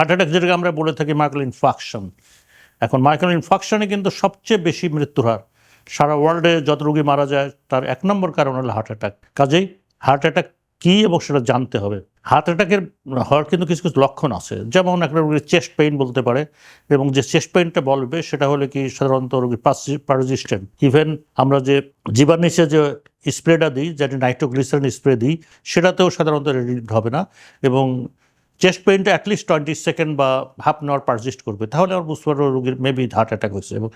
Heart attack যেটাকে আমরা বলে থাকি মাইক্রো ইনফাকশন এখন মাইক্রো ইনফাকশনে কিন্তু সবচেয়ে বেশি মৃত্যুর হার। সারা ওয়ার্ল্ডে যত রোগী মারা যায়, তার এক নম্বর কারণ হলো হার্ট অ্যাটাক কাজেই হার্ট অ্যাটাক কী এবং সেটা জানতে হবে। হার্ট অ্যাটাকের হওয়ার কিন্তু কিছু কিছু লক্ষণ আছে। যেমন একটা রোগীর চেস্ট পেইন বলতে পারে এবং যে চেস্ট পেইনটা বলবে, সেটা হলে কি সাধারণত রোগীর পারজিস্টেন্ট ইভেন আমরা যে জীবার নিচে যে স্প্রেটা দিই, যেটা নাইট্রোগ্লিসারিন স্প্রে দিই, সেটাতেও সাধারণত রিড হবে না এবং চেস্ট পেইনটা অ্যাটলিস্ট টোয়েন্টি সেকেন্ড বা হাফ অ্যান আওয়ার পারজিস্ট করবে। তাহলে আমার বুঝতে পারব রোগীর মেবি হার্ট অ্যাটাক হয়েছে এবং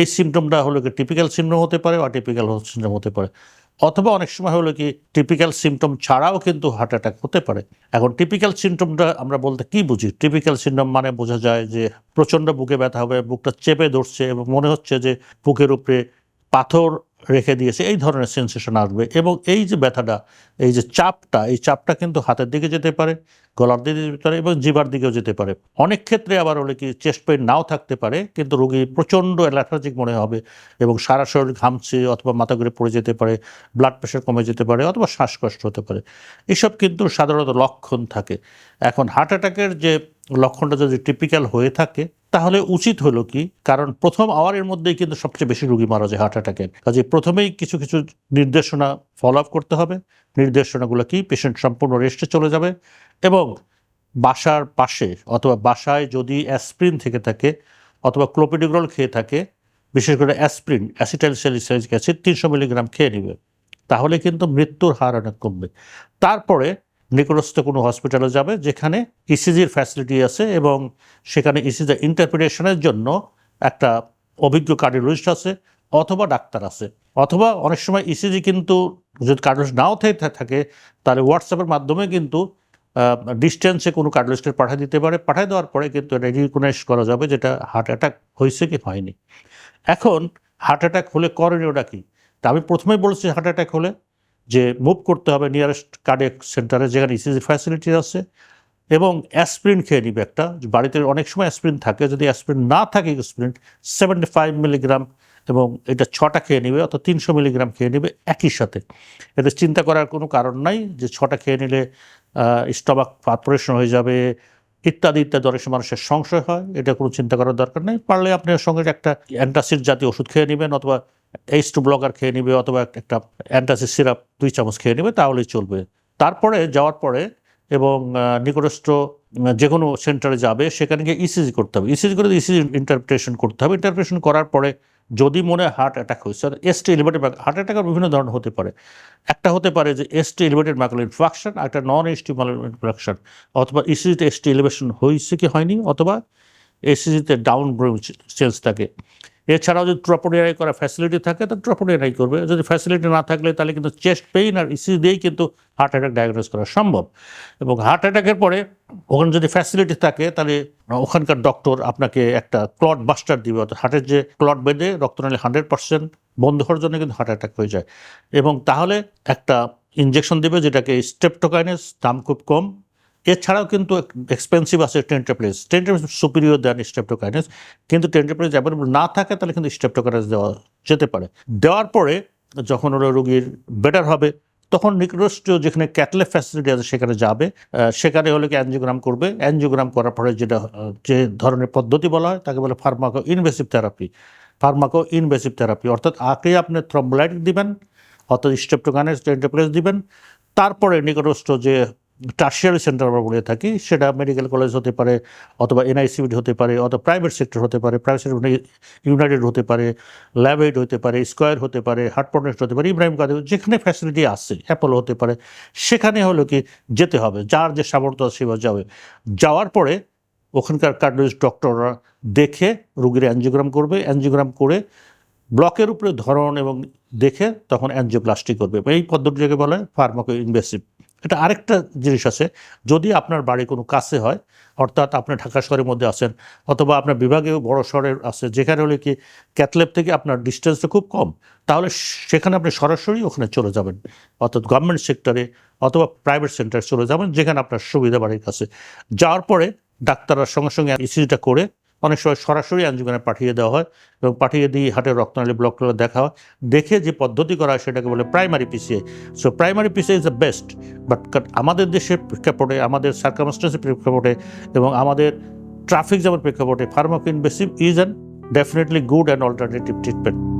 এই সিমটমটা হলো কি টিপিক্যাল সিমটম হতে পারে বা টিপিক্যাল সিমটম হতে পারে। অথবা অনেক সময় হলো কি টিপিক্যাল সিমটম ছাড়াও কিন্তু হার্ট অ্যাটাক হতে পারে। এখন টিপিক্যাল সিমটমটা আমরা বলতে কি বুঝি? টিপিক্যাল সিমটম মানে বোঝা যায় যে প্রচণ্ড বুকে ব্যথা হবে, বুকটা চেপে ধরছে এবং মনে হচ্ছে যে বুকের উপরে পাথর রেখে দিয়েছে, এই ধরনের সেন্সেশন আসবে। এবং এই যে ব্যথাটা, এই যে চাপটা, এই চাপটা কিন্তু হাতের দিকে যেতে পারে, গলার দিকে যেতে পারে এবং জিবার দিকেও যেতে পারে। অনেক ক্ষেত্রে আবার হলে কি চেস্ট পেইন নাও থাকতে পারে, কিন্তু রোগী প্রচণ্ড ল্যাথার্জিক মনে হবে এবং সারা শরীর ঘামছে অথবা মাথা ঘুরে পড়ে যেতে পারে ব্লাড প্রেশার কমে যেতে পারে অথবা শ্বাসকষ্ট হতে পারে। এসব কিন্তু সাধারণত লক্ষণ থাকে। এখন হার্ট অ্যাটাকের যে লক্ষণটা যদি টিপিক্যাল হয়ে থাকে তাহলে উচিত হলো কি? কারণ প্রথম আওয়ারের মধ্যেই কিন্তু সবচেয়ে বেশি রুগী মারা যায় হার্ট অ্যাটাকের কাজে প্রথমেই কিছু কিছু নির্দেশনা ফলো আপ করতে হবে। নির্দেশনাগুলো কি? পেশেন্ট সম্পূর্ণ রেস্টে চলে যাবে এবং বাসার পাশে অথবা বাসায় যদি অ্যাসপ্রিন থেকে থাকে অথবা ক্লোপিডিগ্রল খেয়ে থাকে, বিশেষ করে অ্যাসপ্রিন অ্যাসিটাইল অ্যাসিড তিনশো মিলিগ্রাম খেয়ে নেবে। তাহলে কিন্তু মৃত্যুর হার অনেক কমবে। তারপরে নিকটস্থ কোনো হসপিটালে যাবে যেখানে ইসিজির ফ্যাসিলিটি আছে এবং সেখানে ইসিজি ইন্টারপ্রিটেশনের জন্য একটা অভিজ্ঞ কার্ডিওলজিস্ট আছে অথবা ডাক্তার আছে। অথবা অনেক সময় ইসিজি কিন্তু যদি কার্ডিওলজিস্ট নাও থেকে, তাহলে হোয়াটসঅ্যাপের মাধ্যমে কিন্তু ডিস্টেন্সে কোনো কার্ডিওলজিস্টের পাঠিয়ে দিতে পারে। পাঠিয়ে দেওয়ার পরে কিন্তু এটা রিকগনাইজ করা যাবে যেটা হার্ট অ্যাটাক হয়েছে কি হয়নি। এখন হার্ট অ্যাটাক হলে করণীয়টা কি? তা আমি প্রথমেই বলেছি হার্ট অ্যাটাক হলে। যে মুভ করতে হবে নিয়ারেস্ট কার্ডিয়াক সেন্টারে যেখানে ইসিজি ফ্যাসিলিটি আছে, এবং অ্যাসপ্রিন খেয়ে নিবে একটা। বাড়িতে অনেক সময় অ্যাসপ্রিন থাকে, যদি অ্যাসপ্রিন না থাকে অ্যাসপ্রিন সেভেন্টি ফাইভ মিলিগ্রাম এবং এটা ছটা খেয়ে নেবে অর্থাৎ তিনশো মিলিগ্রাম খেয়ে নেবে একই সাথে। এতে চিন্তা করার কোনো কারণ নাই যে ছটা খেয়ে নিলে স্টমাক পারপোরেশন হয়ে যাবে, ইত্যাদি ইত্যাদি, অনেক মানুষের সংশয় হয়। এটা কোনো চিন্তা করার দরকার নেই। পারলে আপনার সঙ্গে একটা অ্যান্টাসিড জাতীয় ওষুধ খেয়ে নেবেন অথবা এইচ টু ব্লকার খেয়ে নেবে অথবা একটা অ্যান্টাসিড সিরাপ দুই চামচ খেয়ে নেবে, তাহলেই চলবে। তারপরে, যাওয়ার পরে এবং নিকটস্থ যে কোনো সেন্টারে যাবে, সেখানে গিয়ে ইসিজি করতে হবে। ইসিজি করে ইসিজি ইন্টারপ্রিটেশন করতে হবে। ইন্টারপ্রিটেশন করার পরে যদি মনে হার্ট অ্যাটাক হয়েছে এসটি এলিভেটেড হার্ট অ্যাটাকের বিভিন্ন ধরনের হতে পারে। একটা হতে পারে যে এসটি এলিভেটেড ম্যাকুলার ইনফ্রাকশন একটা নন এসটি ম্যাকুলার ইনফ্রাকশন অথবা ইসিজিতে এসটি এলিভেশন হয়েছে কি হয়নি, অথবা এসিজিতে ডাউন চেঞ্জ থাকে। এছাড়াও যদি ট্রপোনিয়ারাই করার ফ্যাসিলিটি থাকে, তো ট্রপোনিয়ারাই করবে। যদি ফ্যাসিলিটি না থাকলে, তাহলে কিন্তু চেস্ট পেইন আর ইসি দিয়েই কিন্তু হার্ট অ্যাটাক ডায়াগনোস করা সম্ভব। এবং হার্ট অ্যাটাকের পরে ওখানে যদি ফ্যাসিলিটি থাকে, তাহলে ওখানকার ডক্টর আপনাকে একটা ক্লট বাস্টার দিবে। অর্থাৎ হার্টের যে ক্লট বেঁধে রক্তনালী হান্ড্রেড পার্সেন্ট বন্ধ হওয়ার জন্য কিন্তু হার্ট অ্যাটাক হয়ে যায়। এবং তাহলে একটা ইঞ্জেকশন দেবে, যেটাকে স্টেপটোকাইনেস দাম খুব কম। এছাড়াও কিন্তু এক্সপেন্সিভ আছে টেন্টাপ্লেস টেন্টাপ্লেস সুপিরিয়র দেন স্টেপটোকাইনেস কিন্তু টেন্টাপ্লেস অ্যাভেলেবল না থাকে, তাহলে কিন্তু স্টেপটোকাইনেস দেওয়া যেতে পারে। দেওয়ার পরে যখন ওরা রোগীর বেটার হবে, তখন নিকটস্থ যেখানে ক্যাটলে ফ্যাসিলিটি আছে সেখানে যাবে। সেখানে হলে কি অ্যানজিওগ্রাম করবে? অ্যানজিওগ্রাম করার পরে যেটা, যে ধরনের পদ্ধতি বলা হয়, তাকে বলে pharmaco invasive therapy pharmaco invasive therapy অর্থাৎ আগে আপনি থ্রম্বোলাইটিক দিবেন, অর্থাৎ স্টেপটোকাইনেস টেন্টাপ্লেস দিবেন। তারপরে নিকটস্থ যে টার্সিয়ারি সেন্টার আমরা বলে থাকি, সেটা মেডিকেল কলেজ হতে পারে অথবা এনআইসিবিড হতে পারে অথবা প্রাইভেট সেক্টর হতে পারে প্রাইভেট সেক্টর ইউনাইটেড হতে পারে ল্যাবেড হতে পারে স্কোয়ার হতে পারে হার্টপনেস্ট হতে পারে ইব্রাহিম কাদের যেখানে ফ্যাসিলিটি আছে অ্যাপোলো হতে পারে, সেখানে হলো কি যেতে হবে, যার যে সামর্থ্য আছে সেভাবে যাবে। যাওয়ার পরে ওখানকার কার্ডিওলজিস্ট ডক্টররা দেখে রুগীর অ্যানজিওগ্রাম করবে অ্যানজিওগ্রাম করে ব্লকের উপরে ধরন এবং দেখে তখন অ্যানজিওপ্লাস্টি করবে। এই পদ্ধতিটাকে বলে ফার্মাকো ইনভেসিভ এটা আরেকটা জিনিস আছে। যদি আপনার বাড়ি কোনো কাছে হয়, অর্থাৎ আপনি ঢাকা শহরের মধ্যে আছেন অথবা আপনার বিভাগেও বড় শহরের আছে, যেখানে হলে কি ক্যাথলেব থেকে আপনার ডিস্টেন্সটা খুব কম, তাহলে সেখানে আপনি সরাসরি ওখানে চলে যাবেন। অর্থাৎ গভর্নমেন্ট সেক্টরে অথবা প্রাইভেট সেন্টারে চলে যাবেন, যেখানে আপনার সুবিধা বাড়ির কাছে। যাওয়ার পরে ডাক্তাররা সঙ্গে সঙ্গে ইসিজিটা করে অনেক সময় সরাসরি আঞ্জুমানে পাঠিয়ে দেওয়া হয় এবং পাঠিয়ে দিয়ে হাটের রক্তনালী ব্লক করে দেখা হয়। দেখে যে পদ্ধতি করা হয় সেটাকে বলে primary P C A so primary P C A is the best but আমাদের দেশের প্রেক্ষাপটে, আমাদের সার্কামস্টেন্সের প্রেক্ষাপটে এবং আমাদের ট্রাফিক জ্যামের প্রেক্ষাপটে pharmaco invasive is an definitely good and alternative treatment